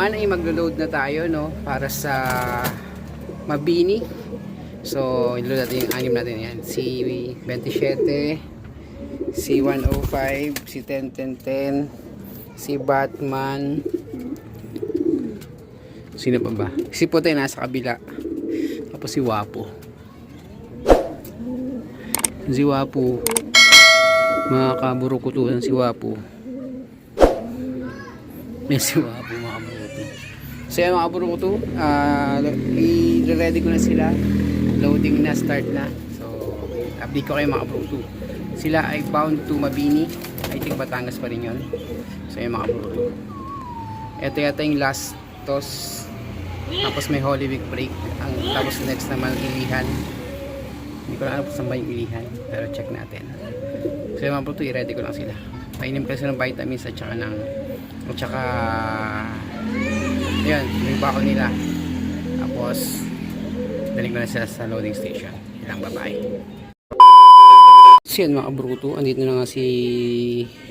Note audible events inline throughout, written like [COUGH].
Naman ay maglo-load na tayo no para sa Mabini. So i-load natin yung anim natin yan. Si 27, si 105, si 101010, si Batman. Sino pa ba? Si Puti nasa kabila. Tapos si Wapo. Si Wapo. Mga kaburukutuhan si Wapo. May si Wapo. So yan mga kaburukutu. Uh, i-ready ko na sila. Loading na, start na. So update ko kayo mga kaburukutu. Sila ay bound to Mabini. I think Batangas pa rin yun. So yan mga kaburukutu. Ito yata yung last toss tapos may Holy Week break. Ang tapos next naman ilihan. Hindi ko lang alam kung saan ba yung ilihan. Pero check natin. So yung mga po i-ready ko lang sila. Painim kasi ng vitamins at saka ng at saka yun, yung bakal nila. Tapos daling ko na sila sa loading station. Ilang babae. So yun mga bruto, andito na nga si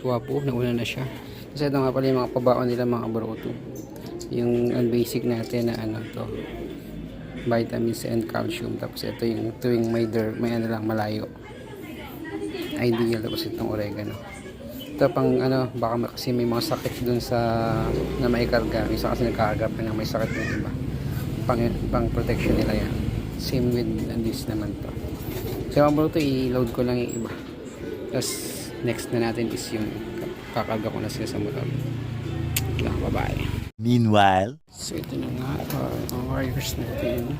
Wapo, nauna na siya. Kasi ito nga pala yung mga pabaon nila mga bruto yung basic natin na ano to vitamins and calcium tapos ito yung tuwing may der, may ano lang malayo ideal tapos itong oregano ito pang ano baka kasi may mga sakit dun sa na may karga. Isa kasi nagkakarga pa ng may sakit ng iba pang, pang protection nila yan. Same with this naman to. So ang to i-load ko lang yung iba. Tapos next na natin is yung kakarga ko na sila sa motor. Lang bye Meanwhile, So ito na nga, uh, ang wires natin.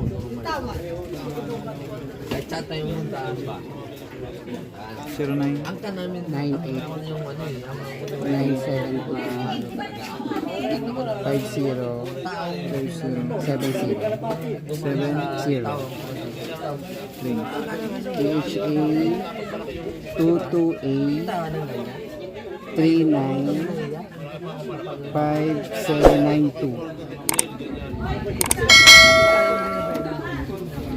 Tama. Ay, chat tayo yung daan ba? 09 Ang ka namin, 98. ako yung ano eh, ang 97 22A 39 5792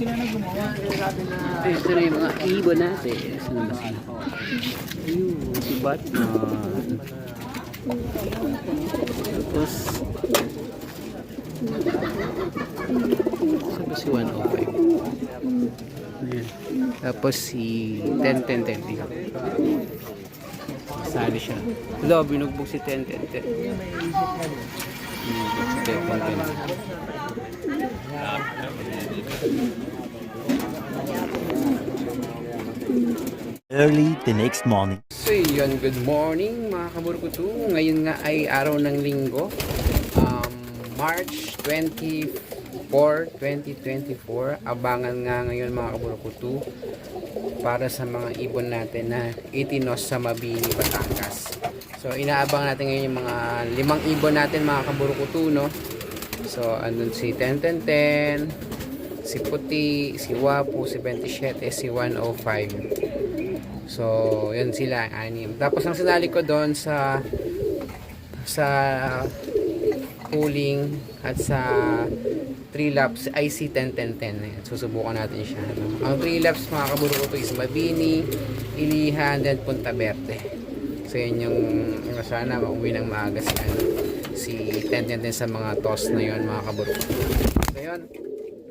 Oh. Ito na yung mga ibon natin. Saan ba sila? Ayun, si Batman. Tapos, sabi si 105. Ayan. Tapos si 10-10-10 dito. Sali siya. Wala, binugbog si 10-10-10. Binugbog si 10-10-10. Early the next morning. So yun, good morning mga kaburkutu. Ngayon nga ay araw ng linggo. Um, March 24, 2024. Abangan nga ngayon mga kaburkutu para sa mga ibon natin na itinos sa Mabini, Batangas. So inaabang natin ngayon yung mga limang ibon natin mga kaburkutu, no? So andun si 101010, si Puti, si Wapo, si 27, si 105. So, yun sila, anim. Tapos ang sinali ko doon sa sa cooling at sa 3 laps IC 10-10-10. Ayan, Susubukan natin siya. no? Ang 3 laps mga kaburo ko is Mabini, Ilihan, then Punta Verde. So, yun yung ano, sana mauwi ng maaga si, ano, si 10-10 sa mga toss na yon mga kaburo. So yun,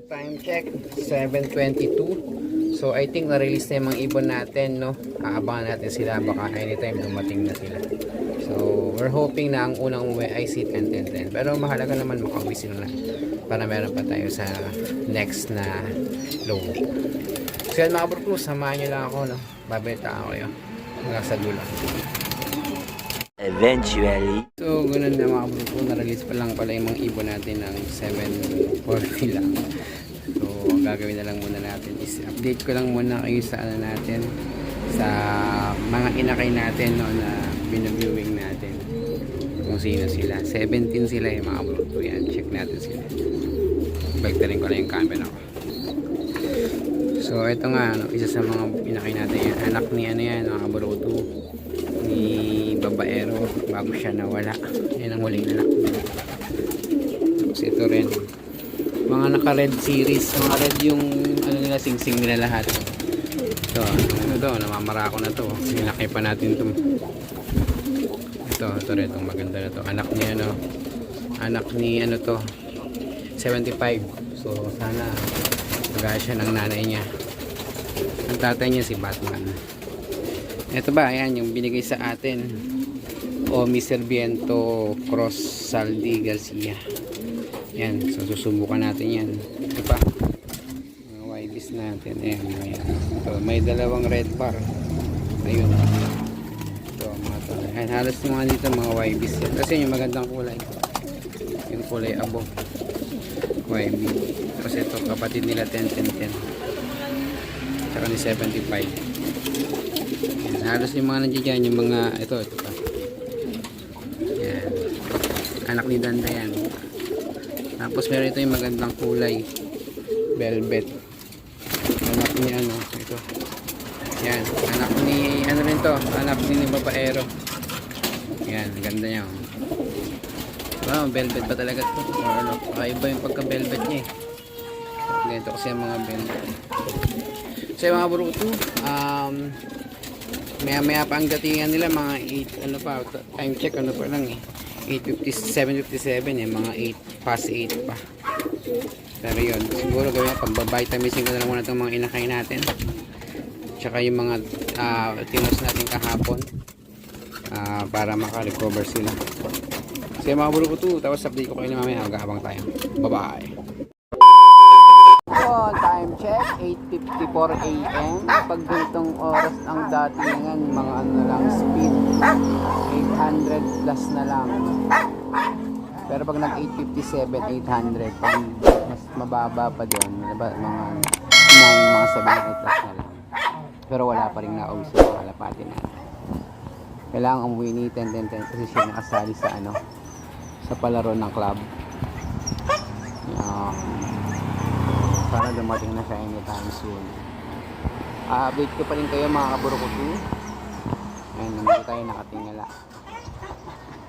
time check, 7.22. So I think na-release na yung mga ibon natin, no? Aabangan natin sila, baka anytime dumating na sila. So we're hoping na ang unang umuwi ay si 10-10-10. Pero mahalaga naman makauwi sila na para meron pa tayo sa next na low. So yan mga kaburo, samahan nyo lang ako, no? Babenta ako kayo hanggang sa dulo. Eventually. So, ganun na mga bro po, na-release pa lang pala yung mga ibon natin ng 740 lang. [LAUGHS] So, gagawin na lang muna natin is update ko lang muna kayo sa ano natin, sa mga inakay natin no, na binaviewing natin. Kung sino sila. 17 sila yung mga bro. So, yan, check natin sila. Bagtarin ko na yung camera ko. So, ito nga, ano, isa sa mga inakay natin yan. Anak ni ano yan, mga 2 ni babaero bago siya nawala yan ang huling anak tapos ito rin mga naka red series mga red yung ano nila sing sing nila lahat. Ito ano to namamara ko na to. Sinakay pa natin to. Ito ito rin itong maganda na to. Anak ni ano anak ni ano to 75 so sana magaya siya ng nanay niya. Ang tatay niya si Batman. Ito ba, ayan yung binigay sa atin. Omi Serviento Cross Saldi Garcia. Yan, so susubukan natin yan. Ito pa. Mga YBs natin. Ayan, ayan. Ito, may dalawang red bar. Ayun. Ito, mga to. Ayan, halos yung mga dito mga YBs. yan. Kasi yung magandang kulay. Yung kulay abo. YB. Tapos ito, kapatid nila 10-10-10. Tsaka ni 75. Yan, halos yung mga nandiyan dyan, yung mga, ito, ito pa. Yan. Anak ni Danda yan. Tapos meron ito yung magandang kulay. Velvet. Anak ni ano, ito. Yan. Anak ni, ano rin to, anak ni, ni babaero. Yan, ganda niya. oh. Wow, velvet pa talaga to. Or ano, iba yung pagka-velvet niya eh. Ganito kasi ang mga velvet. So yung mga bruto, um, maya maya pa ang datingan nila mga 8 ano pa time check ano pa lang eh 8.57 7.57 eh mga 8 past 8 pa. Pero yun siguro gawin pagbabitamizing ko na lang muna itong mga inakay natin. Tsaka yung mga uh, tinos natin kahapon ah, para makarecover sila. Yung mga buro ko to tapos update ko kayo na mamaya hanggang tayo. Bye bye So, time check, 8.54 a.m. Pag ganitong oras ang datingan, mga ano na lang, speed, 800 plus na lang. Pero pag nag 857, 800, pag mas mababa pa diba, mga 9, mga 7 plus na lang. Pero wala pa rin nauwi sa mga kalapati natin. Kailangan umuwi ni 10 10 10 kasi siya nakasali sa ano, sa palaro ng club. Yan para dumating na siya anytime soon. update ko pa rin kayo mga kaburukutu. Ayan, nandito tayo nakatingala.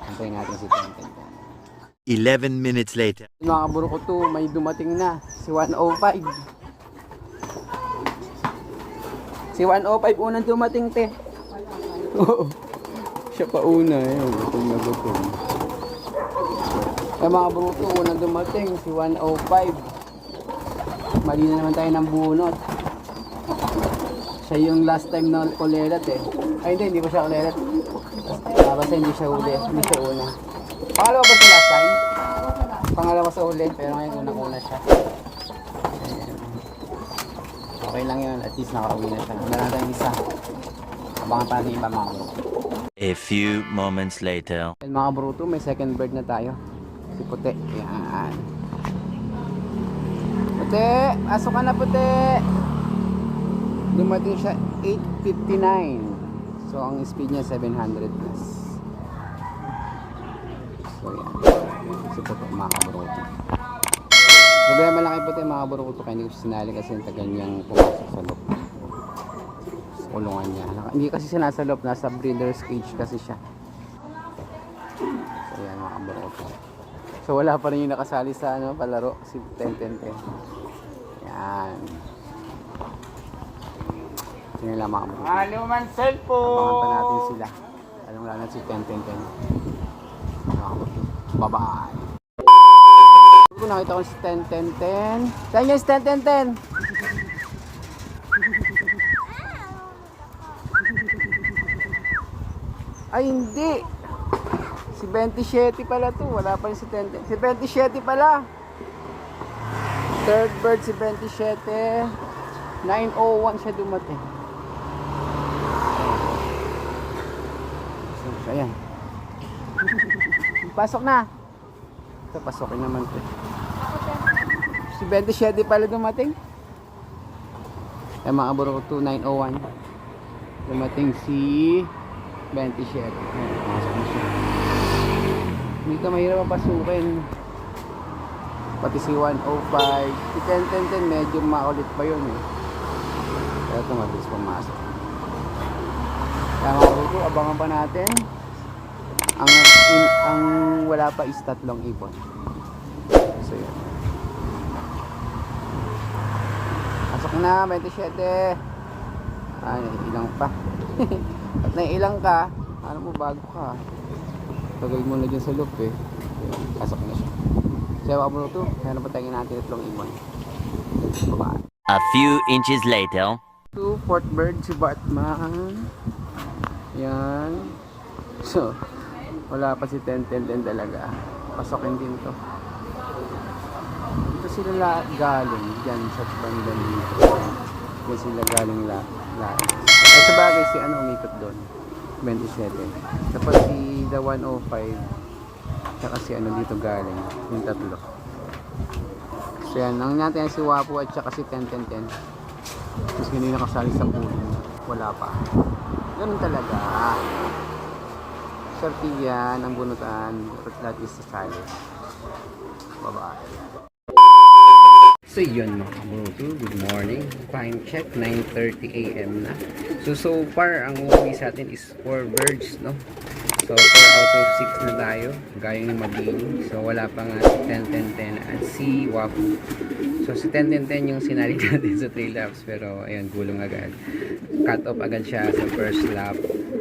Antayin natin si Tenten. 11 minutes later. Mga kaburukutu, may dumating na. Si 105. Si 105 unang dumating, te. Oo. Siya pa una. Ayan, gutom na gutom. Eh mga kaburukutu, unang dumating. Si 105 mali na naman tayo ng bunot. Siya yung last time na kulerat eh. Ay hindi, hindi pa siya kulerat ah, basta hindi siya huli hindi siya una. Pangalawa ba siya last time? pangalawa sa huli pero ngayon unang una siya. Ayan. okay lang yun at least nakauwi na siya. Meron na tayong isa. Abangan pa natin iba mga bro A few moments later. Yan, mga bruto may second bird na tayo. Si puti. Yan puti. Pasok ka na puti. Dumating siya 859 so ang speed niya 700 plus. So yan. Si puti mga kabruto problema lang kay puti mga kabruto kaya hindi ko sinali kasi ang tagal niyang pumasok sa loob. Sa kulungan niya. Hindi kasi siya nasa loob nasa breeder's cage kasi siya. So yan mga So wala pa rin yung nakasali sa ano, palaro si 10-10-10. Yan. Yun lang mga bro. Aluman Abangan cellphone! pa natin sila. Alam lang na si 10-10-10. Mga bro. Bye-bye. Kung nakita ko si 10, 10, 10. Saan yung 10, 10, 10? Ay, hindi. Si 27 pala to. Wala pa rin si 10, 10. Si 27 pala. Third bird si 27. 901 siya dumating. So, ayan. [LAUGHS] Pasok na. Ito, pasokin naman to. Si 27 pala dumating. Ay, mga aburo ko 2901. Dumating si 27. Ayan, pasok na siya. Dito mahirap papasukin. Pati si 105. Si 1010 medyo maulit pa yun eh. Kaya ito mabilis pumasok. Kaya mga ko, abangan pa natin. Ang, in, ang wala pa is tatlong ibon. So yun. Pasok na, 27. Ay, ilang pa. [LAUGHS] At nailang ka, ano mo, bago ka. Tagal mo na dyan sa loop eh. Pasok na siya. So, abro to. Kaya napatagin natin tatlong ibon. Baba. A few inches later. To Fort Bird si Batman. Yan. So, wala pa si 10-10 talaga. Pasokin din to. Dito sila la galing. Diyan sa banda dito. Diyan sila galing la la. Ay sa bagay si ano umikot doon. 27. Tapos si the 105. Tsaka si ano dito galing. Yung tatlo. So yan. Ang natin si Wapo at tsaka si 10-10-10. Tapos kanina kasali sa pool. Wala pa. Ganun talaga. Swerte yan, ang bunutan. Dapat lahat is sasali. Bye-bye. So yun mga kabuto, good morning. Time check, 9.30 a.m. na. So so far, ang uuwi sa atin is 4 birds, no? So 4 out of 6 na tayo. Gaya ng mabini. So wala pa nga si 10-10-10 at si Wapu. So si 10-10-10 yung sinali [LAUGHS] natin sa 3 laps. Pero ayun, gulong agad. Cut off agad siya sa first lap.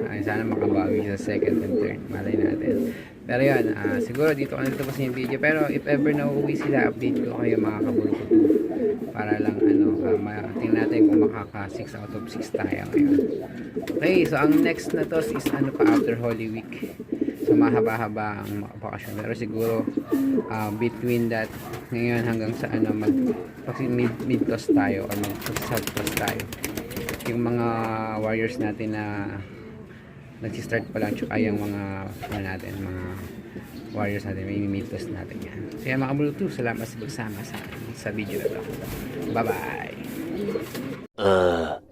Ay, sana makabawi sa second and third. Malay natin. Pero yan, ah, siguro dito ko nagtapos yung video. Pero if ever na uuwi sila, update ko kayo mga kabulko para lang ano, uh, tingnan natin kung makaka 6 out of 6 tayo ngayon. Okay, so ang next na to is ano pa after Holy Week. So mahaba-haba ang bakasyon. Pero siguro uh, between that ngayon hanggang sa ano mag mid mid tayo or mag south tayo. Yung mga warriors natin na nagsi-start pa lang tsaka yung mga ano natin, mga warriors natin, may mimitos natin yan. So yan mga Bluetooth, salamat sa pagsama sa, sa video na to. Bye-bye! Uh.